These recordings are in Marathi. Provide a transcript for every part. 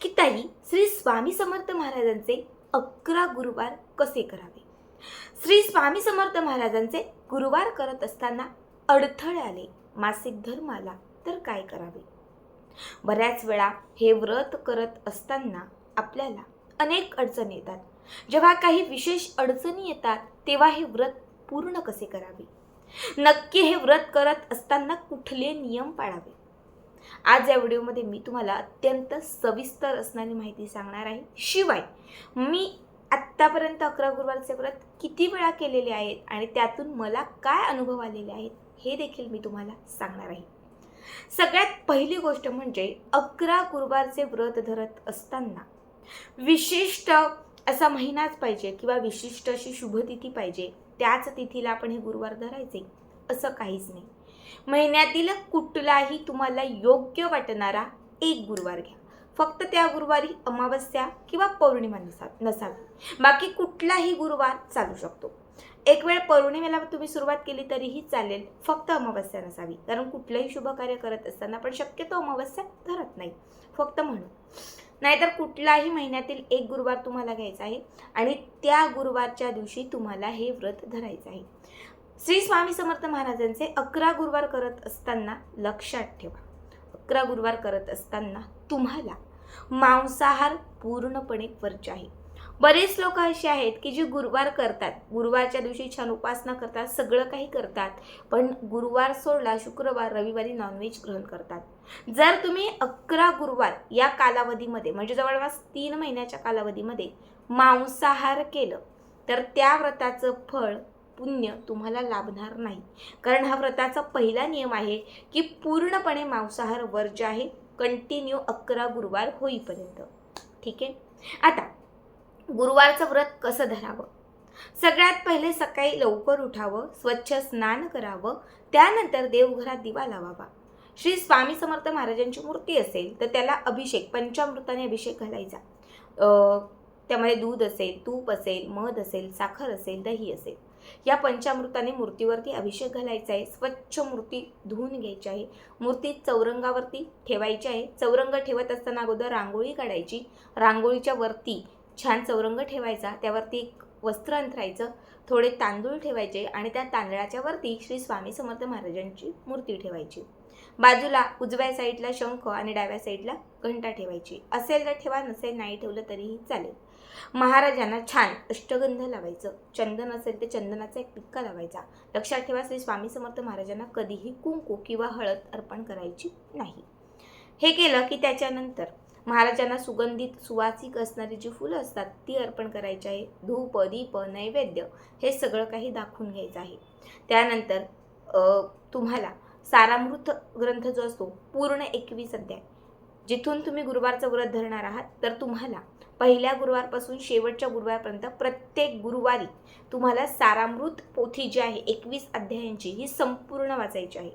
की ताई श्री स्वामी समर्थ महाराजांचे अकरा गुरुवार कसे करावे? श्री स्वामी समर्थ महाराजांचे गुरुवार करत असताना अडथळे आले. मासिक धर्माला तर काय करावे? बऱ्याच वेळा हे व्रत करत असताना आपल्याला अनेक अडचणी येतात. जेव्हा काही विशेष अडचणी येतात तेव्हा हे व्रत पूर्ण कसे करावे? नक्की हे व्रत करत असताना कुठले नियम पाळावे? आज या व्हिडिओमध्ये मी तुम्हाला अत्यंत सविस्तर असणारी माहिती सांगणार आहे. शिवाय मी आत्तापर्यंत अकरा गुरुवारचे व्रत किती वेळा केलेले आहेत आणि त्यातून मला काय अनुभव आलेले आहेत हे देखील मी तुम्हाला सांगणार आहे. सगळ्यात पहिली गोष्ट म्हणजे अकरा गुरुवारचे व्रत धरत असताना विशिष्ट असा महिनाच पाहिजे किंवा विशिष्ट अशी शुभतिथी पाहिजे त्याच तिथीला आपण हे गुरुवार धरायचे असं काहीच नाही. महिन्यातील कुठलाही तुम्हाला योग्य वाटणारा एक गुरुवार घ्या. फक्त त्या गुरुवारी अमावस्या किंवा पौर्णिमा नसा नसावी. बाकी कुठलाही गुरुवार चालू शकतो. एक वेळ पौर्णिमेला तुम्ही सुरुवात केली तरीही चालेल फक्त अमावस्या नसावी. कारण कुठलंही शुभ कार्य करत असताना पण शक्यतो अमावस्या धरत नाही. फक्त म्हणून. नाहीतर कुठलाही महिन्यातील एक गुरुवार तुम्हाला घ्यायचा आहे आणि त्या गुरुवारच्या दिवशी तुम्हाला हे व्रत धरायचं आहे. श्री स्वामी समर्थ महाराजांचे अकरा गुरुवार करत असताना लक्षात ठेवा. अकरा गुरुवार करत असताना तुम्हाला मांसाहार पूर्णपणे वर्ज्य आहे. बरेच लोक असे आहेत की जे गुरुवार करतात. गुरुवारच्या दिवशी छान उपासना करतात सगळं काही करतात पण गुरुवार सोडला शुक्रवार रविवारी नॉनव्हेज ग्रहण करतात. जर तुम्ही अकरा गुरुवार या कालावधीमध्ये म्हणजे जवळपास तीन महिन्याच्या कालावधीमध्ये मांसाहार केलं तर त्या व्रताचं फळ पुण्य तुम्हाला लाभणार नाही. कारण हा व्रताचा पहिला नियम आहे की पूर्णपणे मांसाहार वर्ज्य आहे कंटिन्यू अकरा गुरुवार होईपर्यंत. ठीक आहे? आता गुरुवारचं व्रत कसं धरावं? सगळ्यात पहिले सकाळी लवकर उठावं स्वच्छ स्नान करावं त्यानंतर देवघरात दिवा लावावा. श्री स्वामी समर्थ महाराजांची मूर्ती असेल तर त्याला अभिषेक पंचामृताने अभिषेक घालायचा. त्यामध्ये दूध असेल तूप असेल मध असेल साखर असेल दही असेल. या पंचामृताने मूर्तीवरती अभिषेक घालायचा आहे स्वच्छ मूर्ती धुवून घ्यायची आहे. मूर्ती चौरंगावरती ठेवायची आहे. चौरंग ठेवत असताना अगोदर रांगोळी काढायची. रांगोळीच्या वरती छान चौरंग ठेवायचा. त्यावरती एक वस्त्र अंथरायचं थोडे तांदूळ ठेवायचे आणि त्या तांदळाच्या वरती श्री स्वामी समर्थ महाराजांची मूर्ती ठेवायची. बाजूला उजव्या साईडला शंख आणि डाव्या साईडला घंटा ठेवायची. असेल तर ठेवा नसेल नाही ठेवलं तरीही चालेल. महाराजांना छान अष्टगंध लावायचं. चंदन असेल तर चंदनाचा एक टिक्का लावायचा. लक्षात ठेवा श्री स्वामी समर्थ महाराजांना कधीही कुंकू किंवा हळद अर्पण करायची नाही. हे केलं की त्याच्यानंतर महाराजांना सुगंधित सुवासिक असणारी जी फुलं असतात ती अर्पण करायची आहे. धूप दीप नैवेद्य हे सगळं काही दाखवून घ्यायचं आहे. त्यानंतर तुम्हाला सारामृत ग्रंथ जो असतो पूर्ण एकवीस अध्याय. जिथून तुम्ही गुरुवारचं व्रत धरणार आहात तर तुम्हाला पहिल्या गुरुवारपासून शेवटच्या गुरुवारपर्यंत प्रत्येक गुरुवारी तुम्हाला सारामृत पोथी जी आहे एकवीस अध्यायांची ही संपूर्ण वाचायची आहे.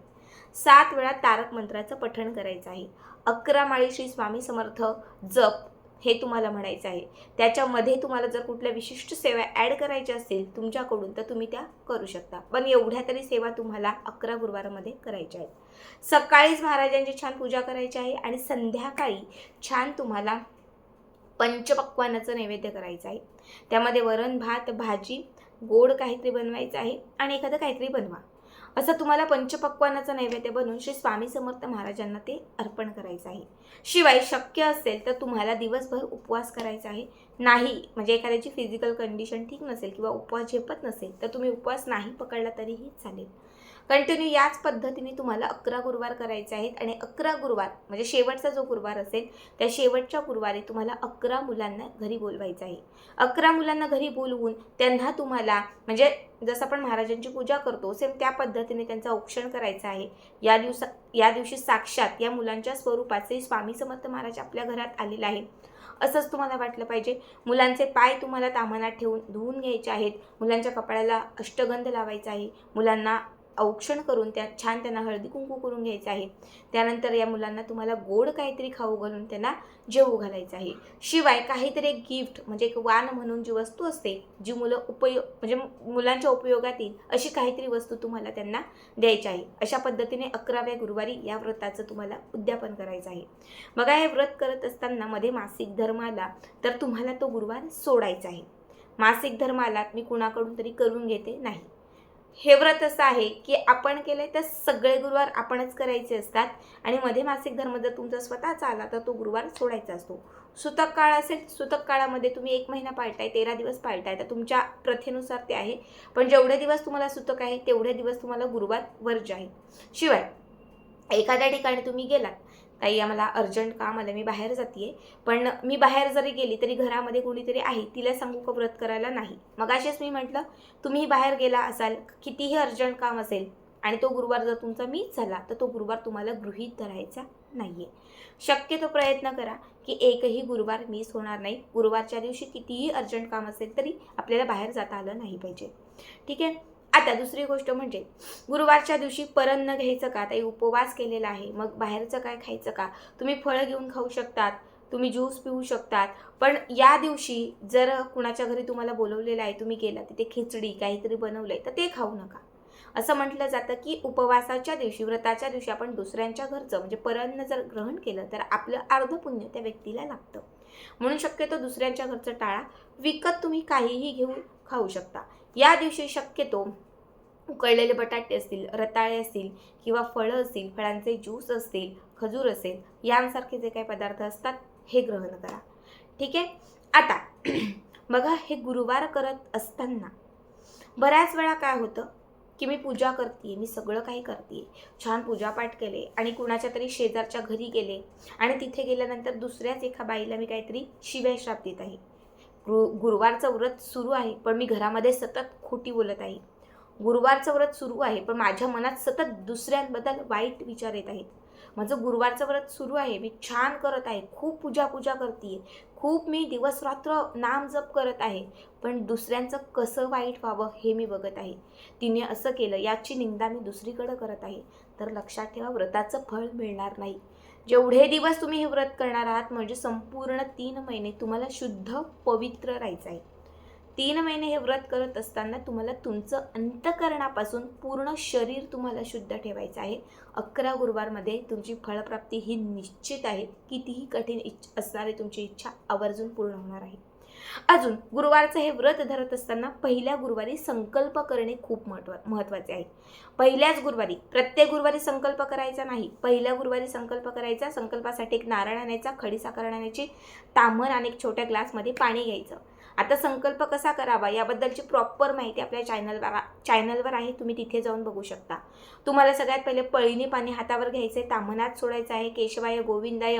सात वेळा तारक मंत्राचं पठण करायचं आहे. अकरा माळी श्री स्वामी समर्थ जप हे तुम्हाला म्हणायचं आहे. त्याच्यामध्ये तुम्हाला जर कुठल्या विशिष्ट सेवा ॲड करायच्या असतील तुमच्याकडून तर तुम्ही त्या करू शकता. पण एवढ्या तरी सेवा तुम्हाला अकरा गुरुवारामध्ये करायच्या आहेत. सकाळीच महाराजांची छान पूजा करायची आहे आणि संध्याकाळी छान तुम्हाला पंचपक्वानाचं नैवेद्य करायचं आहे. त्यामध्ये वरण भात भाजी गोड काहीतरी बनवायचं आहे आणि एखादं काहीतरी बनवा. असं तुम्हाला पंचपक्वानाचं नैवेद्य बनवून श्री स्वामी समर्थ महाराजांना ते अर्पण करायचं आहे. शिवाय शक्य असेल तर तुम्हाला दिवसभर उपवास करायचा आहे. नाही म्हणजे एखाद्याची फिजिकल कंडिशन ठीक नसेल किंवा उपवास झेपत नसेल तर तुम्ही उपवास नाही पकडला तरीही चालेल. कंटिन्यू याच पद्धतीने तुम्हाला अकरा गुरुवार करायचे आहेत आणि अकरा गुरुवार म्हणजे शेवटचा जो गुरुवार असेल त्या शेवटच्या गुरुवारी तुम्हाला अकरा मुलांना घरी बोलवायचं आहे. अकरा मुलांना घरी बोलवून त्यांना तुम्हाला म्हणजे जसं आपण महाराजांची पूजा करतो सेम त्या पद्धतीने त्यांचं औक्षण करायचं आहे. या दिवसा या दिवशी साक्षात या मुलांच्या स्वरूपाचे स्वामी समर्थ महाराज आपल्या घरात आलेला आहे असंच तुम्हाला वाटलं पाहिजे. मुलांचे पाय तुम्हाला तामानात ठेवून धुवून घ्यायचे आहेत. मुलांच्या कपाळाला अष्टगंध लावायचा आहे. मुलांना औक्षण करून त्यात छान त्यांना हळदी कुंकू करून घ्यायचं आहे. त्यानंतर या मुलांना तुम्हाला गोड काहीतरी खाऊ घालून त्यांना जेवू घालायचं आहे. शिवाय काहीतरी एक गिफ्ट म्हणजे एक वाण म्हणून जी वस्तू असते जी मुलं उपयोग म्हणजे मुलांच्या उपयोगात येईल अशी काहीतरी वस्तू तुम्हाला त्यांना द्यायची आहे. अशा पद्धतीने अकराव्या गुरुवारी या व्रताचं तुम्हाला उद्यापन करायचं आहे. बघा हे व्रत करत असताना मध्ये मासिक धर्म आला तर तुम्हाला तो गुरुवार सोडायचा आहे. मासिक धर्म आला मी कुणाकडून तरी करून घेते नाही. हे व्रत असं आहे की आपण केलंय तर सगळे गुरुवार आपणच करायचे असतात. आणि मध्ये मासिक धर्म जर तुमचा स्वतःचा आला तर तो गुरुवार सोडायचा असतो. सुतक काळ असेल सुतक काळामध्ये तुम्ही एक महिना पाळताय तेरा दिवस पाळताय तर तुमच्या प्रथेनुसार ते आहे. पण जेवढे दिवस तुम्हाला सुतक आहे तेवढे दिवस तुम्हाला गुरुवार वर्ज आहे. शिवाय एखाद्या ठिकाणी तुम्ही गेलात ताई आम्हाला अर्जंट काम आलं मी बाहेर जाते पण मी बाहेर जरी गेली तरी घरामध्ये कोणीतरी आहे तिला सांगू का व्रत करायला नाही? मग असेच मी म्हटलं तुम्ही बाहेर गेला असाल कितीही अर्जंट काम असेल आणि तो गुरुवार जर तुमचा मीच झाला तर तो गुरुवार तुम्हाला गृहीत धरायचा नाही आहे शक्यतो प्रयत्न करा की एकही गुरुवार मिस होणार नाही. गुरुवारच्या दिवशी कितीही अर्जंट काम असेल तरी आपल्याला बाहेर जाता आलं नाही पाहिजे. ठीक आहे? आता दुसरी गोष्ट म्हणजे गुरुवारच्या दिवशी परन्न घ्यायचं का? ताई उपवास केलेला आहे. मग बाहेरचं काय खायचं का? तुम्ही फळं घेऊन खाऊ शकतात तुम्ही ज्यूस पिऊ शकतात. पण या दिवशी जर कुणाच्या घरी तुम्हाला बोलवलेलं आहे तुम्ही गेला तिथे खिचडी काहीतरी बनवलंय तर ते खाऊ नका. असं म्हटलं जातं की उपवासाच्या दिवशी व्रताच्या दिवशी आपण दुसऱ्यांच्या घरचं म्हणजे परन्न जर ग्रहण केलं तर आपलं अर्ध पुण्य त्या व्यक्तीला लागतं. म्हणून शक्यतो दुसऱ्यांच्या घरचं टाळा. विकत तुम्ही काहीही घेऊन खाऊ शकता. या दिवशी शक्यतो उकळलेले बटाटे असतील रताळे असतील किंवा फळं असतील फळांचे ज्यूस असतील खजूर असेल यांसारखे जे काही पदार्थ असतात हे ग्रहण करा. ठीक आहे? आता बघा हे गुरुवार करत असताना बऱ्याच वेळा काय होतं की मी पूजा करते मी सगळं काही करते छान पूजापाठ केले आणि कुणाच्या तरी शेजारच्या घरी गेले आणि तिथे गेल्यानंतर दुसऱ्याच एका बाईला मी काहीतरी शिव्या श्राप देत आहे. गुरु गुरुवारचं व्रत सुरू आहे पण मी घरामध्ये सतत खोटी बोलत आहे. गुरुवारचं व्रत सुरू आहे पण माझ्या मनात सतत दुसऱ्यांबद्दल वाईट विचार येत आहेत. माझं गुरुवारचं व्रत सुरू आहे मी छान करत आहे खूप पूजा पूजा करते खूप मी दिवस रात्र नाम जप करत आहे पण दुसऱ्यांचं कसं वाईट व्हावं हे मी बघत आहे. तिने असं केलं याची निंदा मी दुसरीकडं करत आहे. तर लक्षात ठेवा व्रताचं फळ मिळणार नाही. जेवढे दिवस तुम्ही हे व्रत करणार आहात म्हणजे संपूर्ण तीन महिने तुम्हाला शुद्ध पवित्र राहायचं आहे. तीन महिने हे व्रत करत असताना तुम्हाला तुमचं अंतकरणापासून पूर्ण शरीर तुम्हाला शुद्ध ठेवायचं आहे. अकरा गुरुवारमध्ये तुमची फळप्राप्ती ही निश्चित आहे. कितीही कठीण इच्छ असणारी तुमची इच्छा आवर्जून पूर्ण होणार आहे. अजून गुरुवारचं हे व्रत धरत असताना पहिल्या गुरुवारी संकल्प करणे खूप महत्त्व महत्त्वाचे आहे. पहिल्याच गुरुवारी प्रत्येक गुरुवारी संकल्प करायचा नाही. पहिल्या गुरुवारी संकल्प करायचा संकल्पासाठी एक नारळ आणायचा खडीसाखर आणायची तामर आणि एक छोट्या ग्लासमध्ये पाणी घ्यायचं. आता संकल्प कसा करावा याबद्दलची प्रॉपर माहिती आपल्या चॅनलवर चॅनलवर आहे. तुम्ही तिथे जाऊन बघू शकता. तुम्हाला सगळ्यात पहिले पळीने पाणी हातावर घ्यायचं आहे तामनात सोडायचं आहे. केशवाय गोविंदाय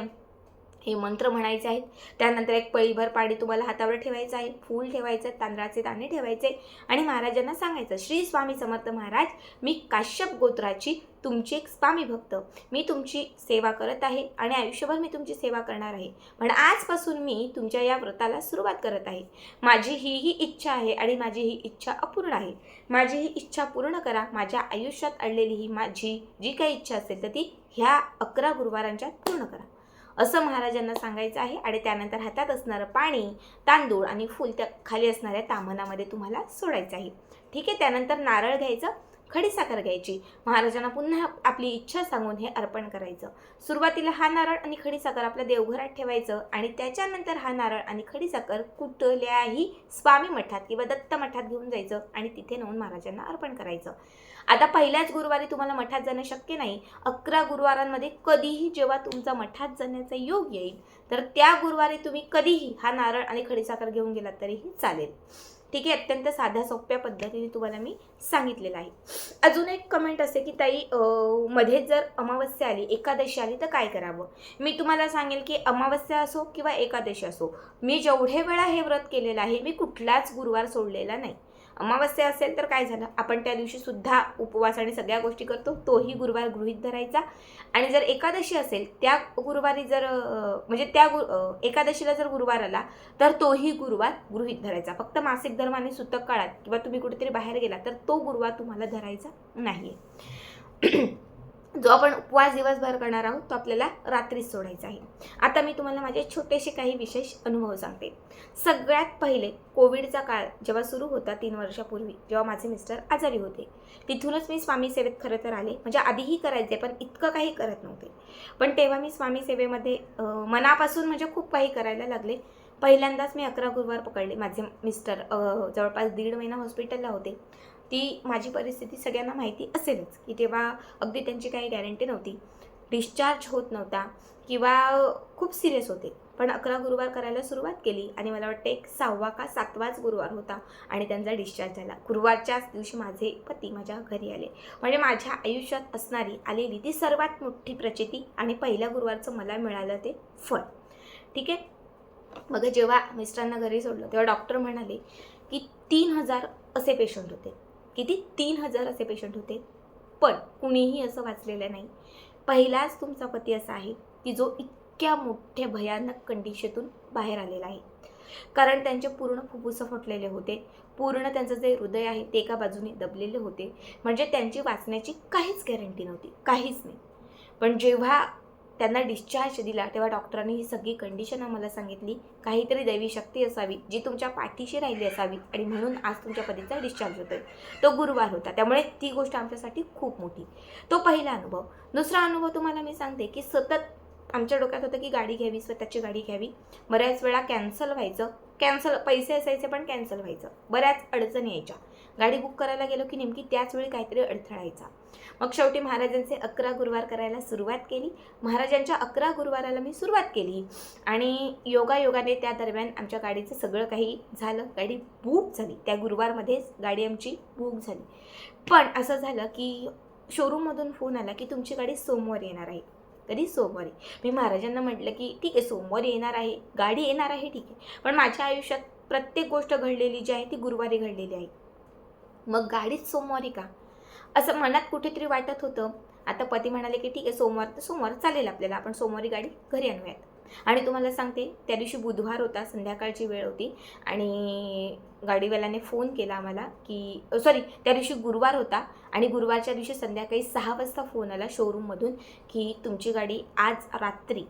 हे मंत्र म्हणायचे आहेत. त्यानंतर एक पळीभर पाणी तुम्हाला हातावर ठेवायचं आहे. फूल ठेवायचं तांदळाचे दाणे ठेवायचे आणि महाराजांना सांगायचं श्री स्वामी समर्थ महाराज मी काश्यप गोत्राची तुमची एक स्वामी भक्त. मी तुमची सेवा करत आहे आणि आयुष्यभर मी तुमची सेवा करणार आहे. पण आजपासून मी तुमच्या या व्रताला सुरुवात करत आहे. माझी ही ही इच्छा आहे आणि माझी ही इच्छा अपूर्ण आहे. माझी ही इच्छा पूर्ण करा. माझ्या आयुष्यात अडलेली ही माझी जी काही इच्छा असेल तर ती ह्या अकरा गुरुवारांच्या पूर्ण करा. असं महाराजांना सांगायचं आहे आणि त्यानंतर हातात असणारं पाणी तांदूळ आणि फूल त्या खाली असणाऱ्या तामनामध्ये तुम्हाला सोडायचं आहे. ठीक आहे? त्यानंतर नारळ घ्यायचं. खडीसाखर घ्यायची. महाराजांना पुन्हा आपली इच्छा सांगून हे अर्पण करायचं. सुरुवातीला हा नारळ आणि खडीसाखर आपल्या देवघरात ठेवायचं आणि त्याच्यानंतर हा नारळ आणि खडीसाखर कुठल्याही स्वामी मठात किंवा दत्त मठात घेऊन जायचं आणि तिथे नेऊन महाराजांना अर्पण करायचं. आता पहिल्याच गुरुवारी तुम्हाला मठात जाणं शक्य नाही. अकरा गुरुवारांमध्ये कधीही जेव्हा तुमचा मठात जाण्याचा योग येईल तर त्या गुरुवारी तुम्ही कधीही हा नारळ आणि खडीसाखर घेऊन गेलात तरीही चालेल. ठीक आहे अत्यंत साध्या सोप्या पद्धतीने तुम्हाला मी सांगितलेलं आहे. अजून एक कमेंट असे की ताई मध्ये जर अमावस्या आली एकादशी आली तर काय करावं? मी तुम्हाला सांगेल की अमावस्या असो किंवा एकादशी असो मी जेवढे वेळा हे व्रत केलेलं आहे मी कुठलाच गुरुवार सोडलेला नाही. अमावस्या असेल तर काय झालं? आपण त्या दिवशी सुद्धा उपवास आणि सगळ्या गोष्टी करतो तोही गुरुवार गृहीत धरायचा. आणि जर एकादशी असेल त्या गुरुवारी जर म्हणजे त्या गु एकादशीला जर गुरुवार आला तर तोही गुरुवार गृहित धरायचा. फक्त मासिक धर्म आणि सुतक काळात किंवा तुम्ही कुठेतरी बाहेर गेला तर तो गुरुवार तुम्हाला धरायचा नाही आहे जो आपण उपवास दिवसभर करणार आहोत तो आपल्याला रात्रीच सोडायचा आहे. आता मी तुम्हाला माझे छोटेसे काही विशेष अनुभव सांगते. सगळ्यात पहिले कोविडचा काळ जेव्हा सुरू होता तीन वर्षापूर्वी जेव्हा माझे मिस्टर आजारी होते. तिथूनच मी स्वामी सेवेत खरं तर आले. म्हणजे आधीही करायचे पण इतकं काही करत नव्हते. पण तेव्हा मी स्वामी सेवेमध्ये मनापासून म्हणजे खूप काही करायला लागले. पहिल्यांदाच मी अकरा गुरुवार पकडले. माझे मिस्टर जवळपास दीड महिना हॉस्पिटलला होते. ती माझी परिस्थिती सगळ्यांना माहिती असेलच की तेव्हा अगदी त्यांची काही गॅरंटी नव्हती. डिस्चार्ज होत नव्हता किंवा खूप सिरियस होते. पण अकरा गुरुवार करायला सुरुवात केली आणि मला वाटतं एक सहावा का सातवाच गुरुवार होता आणि त्यांचा डिस्चार्ज झाला. गुरुवारच्याच दिवशी माझे पती माझ्या घरी आले. म्हणजे माझ्या आयुष्यात असणारी आलेली ती सर्वात मोठी प्रचिती आणि पहिल्या गुरुवारचं मला मिळालं ते फळ. ठीक आहे? मग जेव्हा मिस्टरांना घरी सोडलं तेव्हा डॉक्टर म्हणाले की तीन हजार असे पेशंट होते. किती? तीन हजार असे पेशंट होते. पण कुणीही असं वाचलेलं नाही. पहिलाच तुमचा पती असा आहे की जो इतक्या मोठ्या भयानक कंडिशेतून बाहेर आलेला आहे. कारण त्यांचे पूर्ण फुफ्फुसं फुटलेले होते. पूर्ण त्यांचं जे हृदय आहे ते एका बाजूने दबलेले होते. म्हणजे त्यांची वाचण्याची काहीच गॅरंटी नव्हती. काहीच नाही. पण जेव्हा त्यांना डिस्चार्ज दिला तेव्हा डॉक्टरांनी ही सगळी कंडिशन आम्हाला सांगितली. काहीतरी दैवी शक्ती असावी जी तुमच्या पाठीशी राहिली असावी आणि म्हणून आज तुमच्या पतीचा डिस्चार्ज होतोय. तो गुरुवार होता त्यामुळे ती गोष्ट आमच्यासाठी खूप मोठी. तो पहिला अनुभव. दुसरा अनुभव तुम्हाला मी सांगते की सतत आमच्या डोक्यात होतं की गाडी घ्यावी स्वतःची गाडी घ्यावी. बऱ्याच वेळा कॅन्सल व्हायचं. कॅन्सल पैसे असायचे पण कॅन्सल व्हायचं. बऱ्याच अडचणी यायच्या. गाडी बुक करायला गेलो की नेमकी त्याच वेळी काहीतरी अडथळायचा मग शेवटी महाराजांचे अकरा गुरुवार करायला सुरुवात केली. महाराजांच्या अकरा गुरुवाराला मी सुरुवात केली. आणि योगायोगाने त्या दरम्यान आमच्या गाडीचं सगळं काही झालं. गाडी बुक झाली. त्या गुरुवारमध्येच गाडी आमची बुक झाली. पण असं झालं की शोरूममधून फोन आला की तुमची गाडी सोमवारी येणार आहे. कधी सोमवारी. मी महाराजांना म्हटलं की ठीक आहे सोमवारी येणार आहे. गाडी येणार आहे ठीक आहे. पण माझ्या आयुष्यात प्रत्येक गोष्ट घडलेली जी आहे ती गुरुवारी घडलेली आहे. मग गाडीच सोमवारी का? असं मनात कुठेतरी वाटत होतं. आता पती म्हणाले की ठीक आहे सोमवार तर सोमवार चालेल आपल्याला. आपण सोमवारी गाडी घरी आणूयात. आणि तुम्हाला सांगते त्या दिवशी बुधवार होता संध्याकाळची वेळ होती. आणि गाडीवाल्याने फोन केला आम्हाला की सॉरी त्या दिवशी गुरुवार होता. आणि गुरुवारच्या दिवशी संध्याकाळी सहा वाजता फोन आला शोरूममधून की तुमची गाडी आज रात्री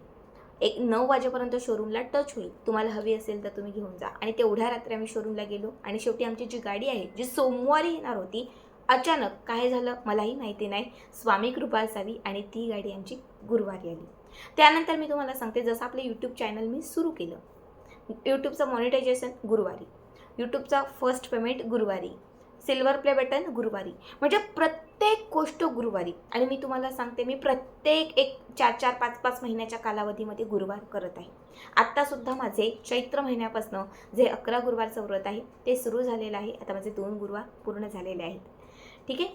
एक नऊ वाजेपर्यंत शोरूमला टच होईल. तुम्हाला हवी असेल तर तुम्ही घेऊन जा. आणि तेवढ्या रात्री आम्ही शोरूमला गेलो आणि शेवटी आमची जी गाडी आहे जी सोमवारी येणार होती अचानक काय झालं मलाही माहिती नाही. स्वामी कृपा असावी आणि ती गाडी आमची गुरुवारी आली. त्यानंतर मी तुम्हाला सांगते जसं आपलं यूट्यूब चॅनल मी सुरू केलं. यूट्यूबचं मॉनिटायझेशन गुरुवारी. यूट्यूबचा फर्स्ट पेमेंट गुरुवारी. सिल्वर प्ले बटन गुरुवारी. म्हणजे प्रत्येक गोष्ट गुरुवारी. आणि मी तुम्हाला सांगते मी प्रत्येक एक चार चार पाच पाच महिन्याच्या कालावधीमध्ये गुरुवार करत आहे. आत्तासुद्धा माझे चैत्र महिन्यापासून जे अकरा गुरुवारचं व्रत आहे ते सुरू झालेलं आहे. आता माझे दोन गुरुवार पूर्ण झालेले आहेत. ठीक आहे?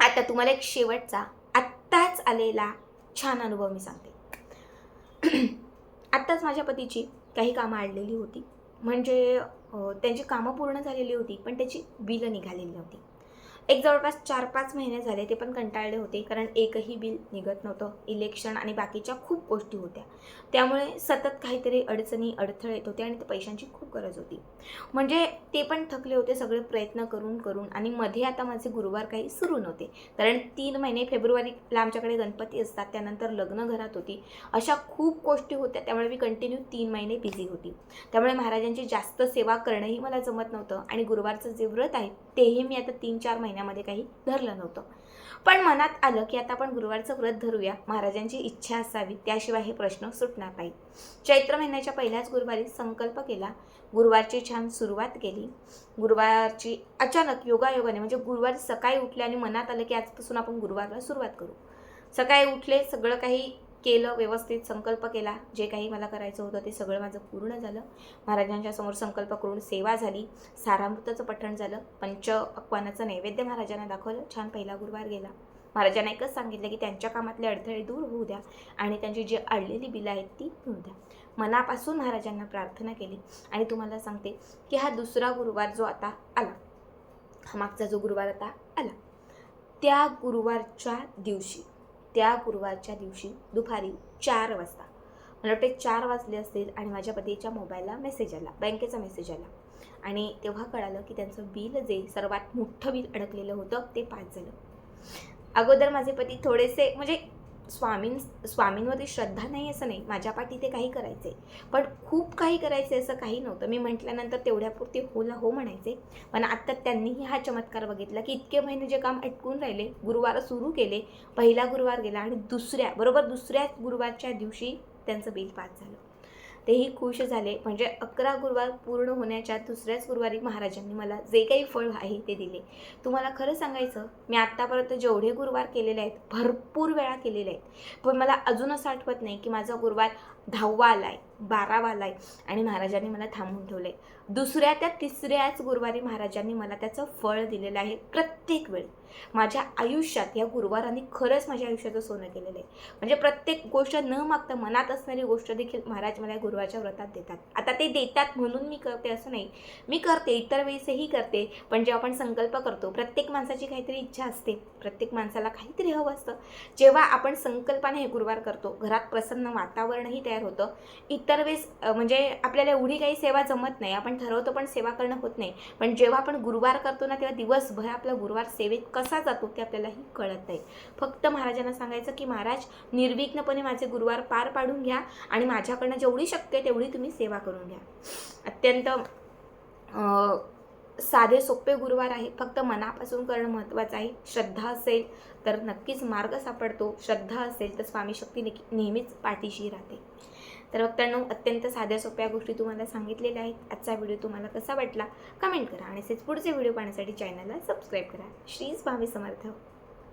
आता तुम्हाला एक शेवटचा आत्ताच आलेला छान अनुभव मी सांगते. आत्ताच माझ्या पतीची काही कामं आणलेली होती. म्हणजे त्यांची कामं पूर्ण झालेली होती पण त्याची बिलं निघालेली नव्हती. एक जवळपास चार पाच महिने झाले ते पण कंटाळले होते कारण एकही बिल निघत नव्हतं. इलेक्शन आणि बाकीच्या खूप गोष्टी होत्या. त्यामुळे सतत काहीतरी अडचणी अडथळे येत होते आणि ते पैशांची खूप गरज होती. म्हणजे ते पण थकले होते सगळे प्रयत्न करून करून आणि मध्ये आता माझे गुरुवार काही सुरू नव्हते. कारण तीन महिने फेब्रुवारीला आमच्याकडे गणपती असतात त्यानंतर लग्न घरात होती. अशा खूप गोष्टी होत्या त्यामुळे मी कंटिन्यू तीन महिने बिझी होती. त्यामुळे महाराजांची जास्त सेवा करणंही मला जमत नव्हतं आणि गुरुवारचं जे व्रत आहे तेही मी आता तीन चार महिन्यामध्ये काही धरलं नव्हतं. पण मनात आलं की आता आपण गुरुवारचं व्रत धरूया. महाराजांची इच्छा असावी त्याशिवाय हे प्रश्न सुटणार नाही. चैत्र महिन्याच्या पहिल्याच गुरुवारी संकल्प केला. गुरुवारची छान सुरुवात केली. गुरुवारची अचानक योगायोगाने म्हणजे गुरुवारी सकाळी उठले आणि मनात आलं की आजपासून आपण गुरुवारला सुरुवात करू. सकाळी उठले सगळं काही केलं व्यवस्थित संकल्प केला. जे काही मला करायचं होतं ते सगळं माझं पूर्ण झालं. महाराजांच्या समोर संकल्प करून सेवा झाली. सारामृताचं पठण झालं. पंच अक्वानाचं नैवेद्य महाराजांना दाखवलं. छान पहिला गुरुवार गेला. महाराजांना एकच सांगितलं की त्यांच्या कामातले अडथळे दूर होऊ द्या आणि त्यांची जी अडलेली बिलं आहेत ती होऊ द्या. मनापासून महाराजांना प्रार्थना केली. आणि तुम्हाला सांगते की हा दुसरा गुरुवार जो आता आला हा मागचा जो गुरुवार आता आला त्या गुरुवारच्या दिवशी त्या गुरुवारच्या दिवशी दुपारी चार वाजता. मला वाटते चार वाजले असतील आणि माझ्या पतीच्या मोबाईलला मेसेज आला बँकेचा मेसेज आला. आणि तेव्हा कळालं की त्यांचं बिल जे सर्वात मोठं बिल अडकलेलं होतं ते पास झालं. अगोदर माझे पती थोडेसे म्हणजे स्वामीं स्वामींवरती श्रद्धा नाही असं नाही. माझ्या पाठी ते काही करायचे. पण खूप काही करायचे असं काही नव्हतं. मी म्हटल्यानंतर तेवढ्यापुरते होला हो म्हणायचे. पण आत्ता त्यांनीही हा चमत्कार बघितला की इतके महिने जे काम अटकून राहिले गुरुवार सुरू केले पहिला गुरुवार गेला आणि दुसऱ्या बरोबर दुसऱ्याच गुरुवारच्या दिवशी त्यांचं बिल पास झालं. तेही खुश झाले. म्हणजे अकरा गुरुवार पूर्ण होण्याच्या दुसऱ्याच गुरुवारी महाराजांनी मला जे काही फळ आहे ते दिले. तुम्हाला खरं सांगायचं मी आत्तापर्यंत जेवढे गुरुवार केलेले आहेत भरपूर वेळा केलेले आहेत. पण मला अजून असं आठवत नाही की माझा गुरुवार दहावा आला आहे बारावा आला आहे आणि महाराजांनी मला थांबून ठेवलं आहे दुसऱ्या त्या तिसऱ्याच गुरुवारी महाराजांनी मला त्याचं फळ दिलेलं आहे प्रत्येक वेळी. माझ्या आयुष्यात या गुरुवारांनी खरंच माझ्या आयुष्याचं सोनं केलेलं आहे. म्हणजे प्रत्येक गोष्ट न मागता मनात असणारी गोष्ट देखील महाराज मला या गुरुवारच्या व्रतात देतात. आता ते देतात म्हणून मी करते असं नाही. मी करते इतर वेळेसही करते पण जेव्हा आपण संकल्प करतो प्रत्येक माणसाची काहीतरी इच्छा असते. प्रत्येक माणसाला काहीतरी हवं असतं. जेव्हा आपण संकल्पाने हे गुरुवार करतो घरात प्रसन्न वातावरणही तयार होतं. इतर वेळेस म्हणजे आपल्याला एवढी काही सेवा जमत नाही. आपण ठरवतो पण सेवा करणं होत नाही. पण जेव्हा आपण गुरुवार करतो ना तेव्हा दिवसभर आपला गुरुवार सेवेत कसा जातो ते आपल्यालाही कळत नाही. फक्त महाराजांना सांगायचं की महाराज निर्विघ्नपणे माझे गुरुवार पार पाडून घ्या आणि माझ्याकडनं जेवढी शक्य आहे तेवढी तुम्ही सेवा करून घ्या. अत्यंत साधे सोपे गुरुवार आहे. फक्त मनापासून करणं महत्त्वाचं आहे. श्रद्धा असेल तर नक्कीच मार्ग सापडतो. श्रद्धा असेल तर स्वामी शक्ती नेकी- नेहमीच पाठीशी राहते. तर भक्तांनो अत्यंत साध्या सोप्या गोष्टी तुम्हाला सांगितलेल्या आहेत. आजचा व्हिडिओ तुम्हाला कसा वाटला? कमेंट करा आणि असेच पुढचे व्हिडिओ पाहण्यासाठी चॅनलला सबस्क्राईब करा. श्री स्वामी समर्थ.